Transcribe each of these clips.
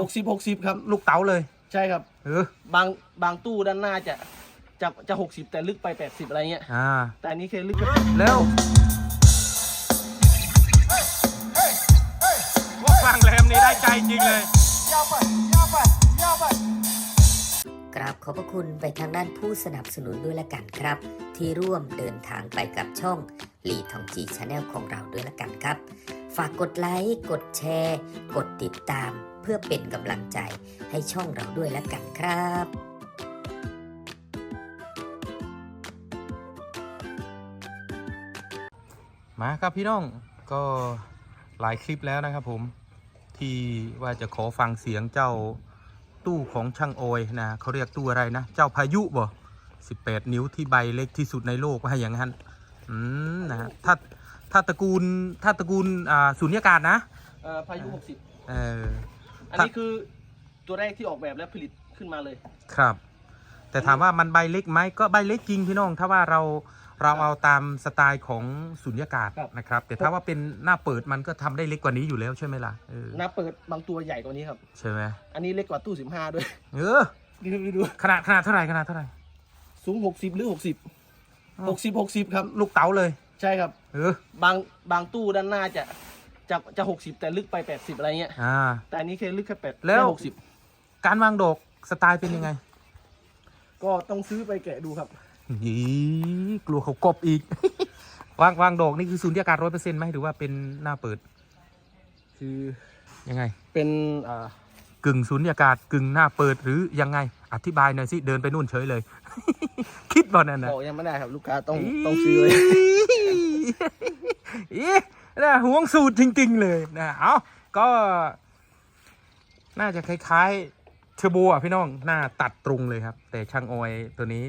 หกสิบหกสิบครับ ลูกเต๋าเลย ใช่ครับ เออบางบางตู้ด้านหน้าจะจะจะหกสิบแต่ลึกไปแปดสิบอะไรเงี้ย อ่า แต่อันนี้แค่ลึกแค่แล้วว่าฟังแรมนี้ได้ใจจริงเลยกราบขอบพระคุณไปทางด้านผู้สนับสนุนด้วยละกันครับ ที่ร่วมเดินทางไปกับช่องลีทองจีชาแนลของเราด้วยละกันครับ ฝากกดไลค์ กดแชร์ กดติดตามเพื่อเป็นกำลังใจให้ช่องเราด้วยละกันครับมาครับพี่น้องก็หลายคลิปแล้วนะครับผมที่ว่าจะขอฟังเสียงเจ้าตู้ของช่างโอยนะเขาเรียกตู้อะไรนะ เจ้าพายุบ่18นิ้วที่ใบเล็กที่สุดในโลกว่าอย่างนั้นอืมนะฮะถ้าถ้าตระกูลถ้าตระกูลอ่าสุญญากาศนะเอ่อพายุหกสิบเออ อันนี้คือตัวแรกที่ออกแบบและผลิตขึ้นมาเลย ครับ แต่ถามว่ามันใบเล็กไหมก็ใบเล็กจริงพี่น้อง ถ้าว่าเราเราเอาตามสไตล์ของสุญญากาศครับ นะครับ แต่ถ้าว่าเป็นหน้าเปิดมันก็ทำได้เล็กกว่านี้อยู่แล้วใช่ไหมล่ะเออหน้าเปิดบางตัวใหญ่กว่านี้ครับ ใช่ไหมอันนี้เล็กกว่าตู้สิบห้าด้วย เออดูดูดูขนาดขนาดเท่าไหร่ขนาดเท่าไหร่ สูงหกสิบหรือหกสิบอ้าวหกสิบหกสิบครับ ลูกเต๋าเลย ใช่ครับ เออบางบางตู้ด้านหน้าจะ จะจะหกสิบแต่ลึกไปแปดสิบอะไรเงี้ย อ่า แต่อันนี้แค่ลึกแค่แปดแล้ว หกสิบการวางดอกสไตล์เป็นยังไงก็ต้องซื้อไปแกะดูครับยี่กลัวเขากบอีก วางวางดอกนี่คือสุญญากาศร้อยเปอร์เซ็นต์ไหมหรือว่าเป็นหน้าเปิดคือยังไง เป็นอ่ากึ่งสุญญากาศกึ่งหน้าเปิดหรือยังไง อธิบายหน่อยสิเดินไปนู่นเฉยเลย คิดบ่นั่นนะ บอกยังไม่ได้ครับ ลูกค้าต้องต้องซื้อเลย อี นะห่วงสูตรจริง ๆ เลยนะเอาก็ น่าจะคล้ายๆเทอร์โบอะพี่น้องหน้าตัดตรงเลยครับ แต่ช่างออยตัวนี้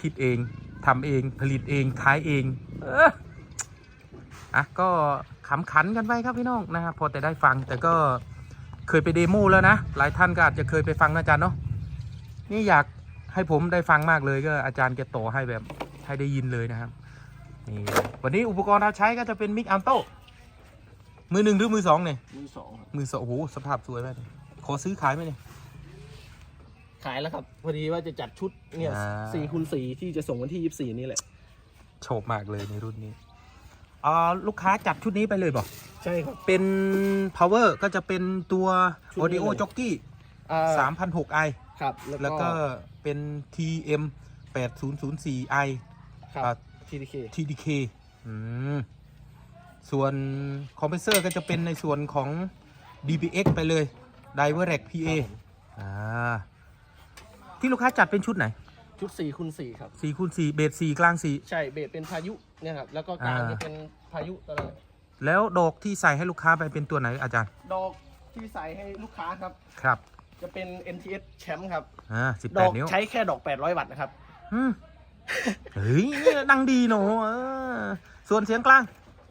คิดเองทำเองผลิตเองขายเองเอออะก็ขำขันกันไปครับพี่น้องนะครับพอแต่ได้ฟังแต่ก็เคยไปเดโมแล้วนะ หลายท่านก็อาจจะเคยไปฟังนะอาจารย์เนาะนี่อยากให้ผมได้ฟังมากเลยก็อาจารย์แกต่อให้แบบให้ได้ยินเลยนะครับ นี่วันนี้อุปกรณ์เราใช้ก็จะเป็นมิกอัลโต้มือหนึ่งหรือมือสองเนี่ยมือสองครับมือสองโอ้โหสภาพสวยมากเลยขอซื้อขายไหมเนี่ย ขายแล้วครับ พอดีว่าจะจัดชุดเนี่ยอ่า สี่คูณสี่ที่จะส่งวันที่ยี่สิบสี่นี่แหละ โฉบมากเลยในรุ่นนี้อ่าลูกค้าจัดชุดนี้ไปเลยบอกใช่ครับ เป็น power ก็จะเป็นตัว ชุดนี้ audio เลย jockey อ่า 3006i ครับ แล้แล้ววก็ก็เป็น tm 8004i ครับอ่า TDK TDK อืมส่วนคอมเพรสเซอร์ก็จะเป็นในส่วนของ DBX ไปเลย Direct PA อ่าที่ลูกค้าจัดเป็นชุดไหน ชุดสี่คูณสี่ครับ4คูณ4เบส4กลางใช่เบสเป็นพายุเนี่ยครับ แล้วก็กลางอ่าจะเป็นพายุตลอด4แล้วดอกที่ใส่ให้ลูกค้าไปเป็นตัวไหนอาจารย์ ดอกที่ใส่ให้ลูกค้าครับ ครับ จะเป็น NTS แชมป์ครับ อ่าดอก18นิ้วใช้แค่ดอก 800 วัตต์นะครับอืม เฮ้ยดังดีเนอะเออส่วนเสียงกลาง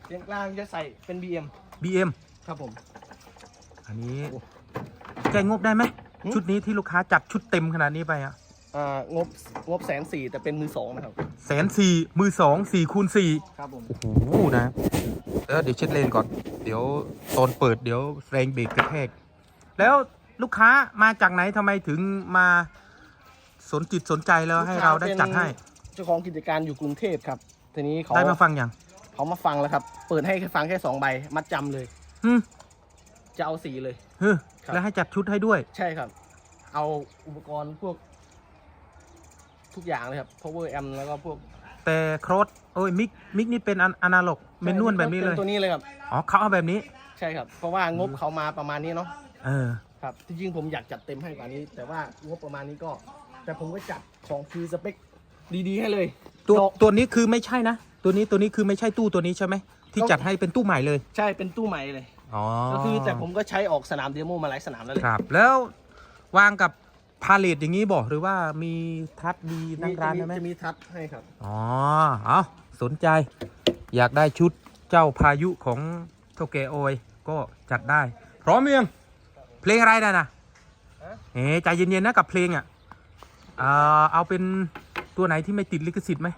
เสียงกลางจะใส่เป็น BM BM ครับผม อันนี้แกงบได้ไหมหืมชุดนี้ที่ลูกค้าจัดชุดเต็มขนาดนี้ไปอะอ่างบงบแสนสี่แต่เป็นมือสองนะครับ แสนสี่มือสองสี่คูณสี่ครับผม โอ้โหนะเออเดี๋ยวเช็ดเลนก่อน เดี๋ยวตอนเปิดเดี๋ยวแรงเบรกกระแทก แล้วลูกค้ามาจากไหนทำไมถึงมาสนจิตสนใจแล้วให้เราได้จัดให้ เจ้าของกิจการอยู่กรุงเทพครับ ทีนี้เขาได้มาฟังอย่างเขามาฟังแล้วครับ เปิดให้แค่ฟังแค่สองใบมัดจำเลย อืมจะเอาสีเลย เฮ้ยครับ แล้วให้จัดชุดให้ด้วย ใช่ครับ เอาอุปกรณ์พวก ทุกอย่างเลยครับ power amp แล้วก็พวกแต่โครสโอ้ยมิกมิกนี่เป็นอนาล็อกเมนนวลแบบนี้เลย ป็ตัวนี้เลยครับ อ๋อเขาเอาแบบนี้ ใช่ครับ เพราะว่างบเขามาประมาณนี้เนาะ เออ ครับจริงๆผมอยากจัดเต็มให้กว่านี้ แต่ว่างบประมาณนี้ก็ แต่ผมก็จัดของคือสเปค ดีๆให้เลย ตัวดอกตัวนี้คือไม่ใช่นะ ตัวนี้ตัวนี้คือไม่ใช่ตู้ตัวนี้ใช่ไหมที่จัดให้เป็นตู้ใหม่เลย ใช่เป็นตู้ใหม่เลยอ๋อก็คือแต่ผมก็ใช้ออกสนามเดโมมาหลายสนามแล้วเลยครับ แล้ววางกับพาเลตอย่างนี้บอกหรือว่ามีทัดดีนั่งร้านจะได้ไหมจะมีทัชให้ครับอ๋อเอาสนใจ อยากได้ชุดเจ้าพายุของเท่าแกโอยก็จัดได้ พร้อมยังเพลงอะไรนะนะฮะเอ๋ใจเย็นๆนะกับเพลงอะอ่าเอาเป็น ตัวไหนที่ไม่ติดลิขสิทธิ์ไหม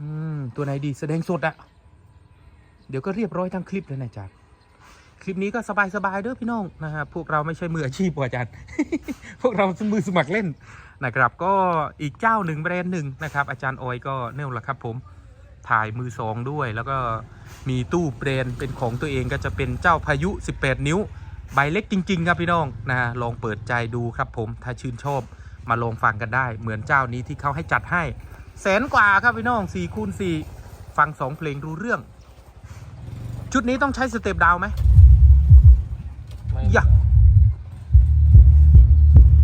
อืม ตัวไหนดีแสดงสดอะเดี๋ยวก็เรียบร้อยทั้งคลิปเลยนะจ๊ะคลิปนี้ก็สบายๆเด้อพี่น้องนะฮะพวกเราไม่ใช่มืออาชีพวะอาจารย์ พวกเรามือสมัครเล่นนะครับก็อีกเจ้าหนึ่งแบรนด์หนึ่งนะครับ อาจารย์ออยก็เนี่ยแหละครับ ผมถ่ายมือสองด้วย แล้วก็มีตู้แบรนด์เป็นของตัวเองก็จะเป็นเจ้าพายุ 18 นิ้ว ใบเล็กจริง ๆ ครับพี่น้องนะลองเปิดใจดูครับผมถ้าชื่นชอบ มาลองฟังกันได้ เหมือนเจ้านี้ที่เขาให้จัดให้แสนกว่าครับพี่น้อง4คูณ4ฟังสองเพลงรู้เรื่อง ชุดนี้ต้องใช้สเต็ปดาวน์ไหมอย่า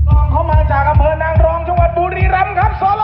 น้องเขามาจากอำเภอนางรองจังหวัดบุรีรัมย์ครับโซโล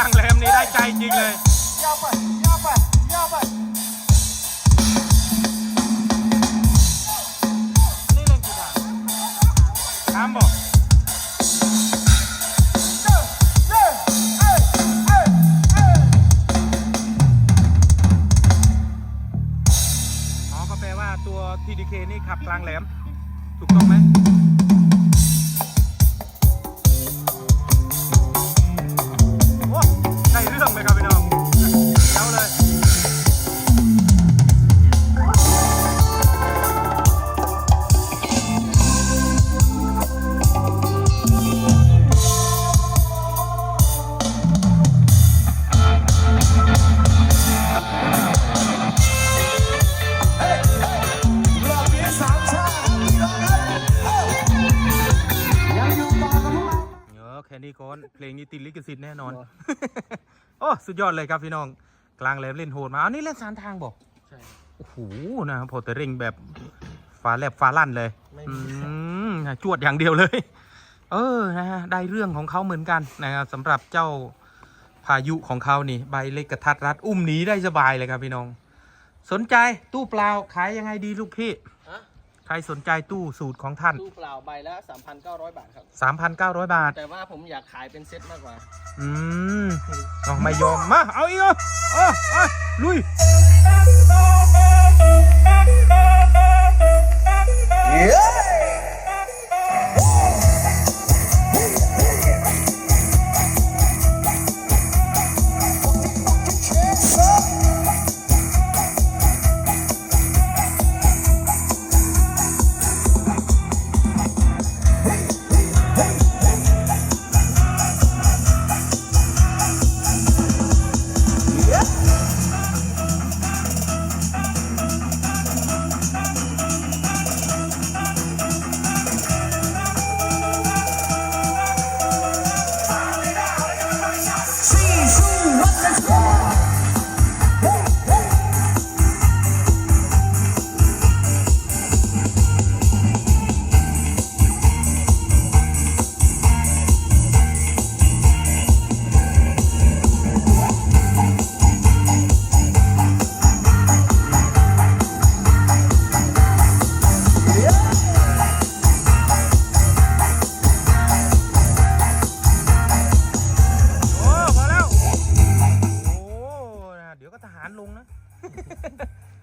พวกลางแหลมนี่ได้ใจจริงเลย ยาวไปยาวไปยาวไปนี่เล่นกี่ทางถามบอกเย้เอ้ยเอ้ยเอ้ยอ๋อก็แปลว่าตัว TDK นี่ขับกลางแหลม ถูกต้องไหม ค่นี้ก่อน เพลงนี้ติดลิขสิทธิ์แน่นอน โอ้ สุดยอดเลยครับพี่น้อง กลางแหลมเล่นโหดมา อันนี้เล่นสารทางบอกใช่โอ้โหนะครับพอแต่เร่งแบบฟ้าแลบฟ้าลั่นเลยไม่อืมีมจวดอย่างเดียวเลย เออนะฮะได้เรื่องของเขาเหมือนกันนะครับสำหรับเจ้าพายุของเขานี่ ใบเล็กกระทัดรัดอุ้มหนีได้สบายเลยครับพี่น้อง สนใจตู้เปล่าขายยังไงดีลูกพี่ฮะใค รสนใจตู้สูตรของท่าน ตู้เปล่าใบละ3,900 บาทครับ 3,900 บาท แต่ว่าผมอยากขายเป็นเซ็ตมากกว่า อืมเอาไม่ยอม มา เอาอีกเหรอเออเอ้ยลุย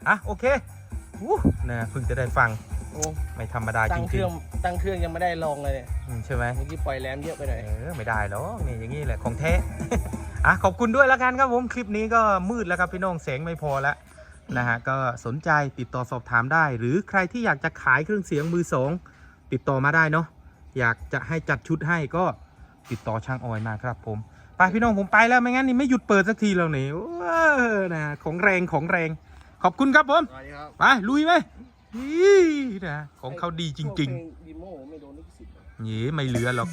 อะโอเคอู้นะเพิ่งจะได้ฟังโอ้ไม่ธรรมดาจตั้งเคริรื่งองตั้งเครื่องยังไม่ได้ลองเลยเนี่ยๆอืมใช่ไหม เมื่อกี้ปล่อยแรมเยอะไปหน่อย เออไม่ได้หรอกนี่อย่างนี้แหละของแท้ อะขอบคุณด้วยแล้วกันครับผมคลิปนี้ก็มืดแล้วครับพี่น้องแสงไม่พอแล้วนะฮะก็สนใจติดต่อสอบถามได้ หรือใครที่อยากจะขายเครื่องเสียงมือสองติดต่อมาได้เนาะอยากจะให้จัดชุดให้ก็ติดต่อช่างออยมาครับผมไปพี่น้องผมไปแล้วไม่งั้นนี่ไม่หยุดเปิดสักทีแล้วนี่เออนะของแรงของแรง ขอบคุณครับผมสวัสดีครับไปลุยไหมอี้นะของเขาดีจริงพวกเพลดีโมไม่โดนลิขสิทธิ์ ๆนี่ไม่เหลือหรอก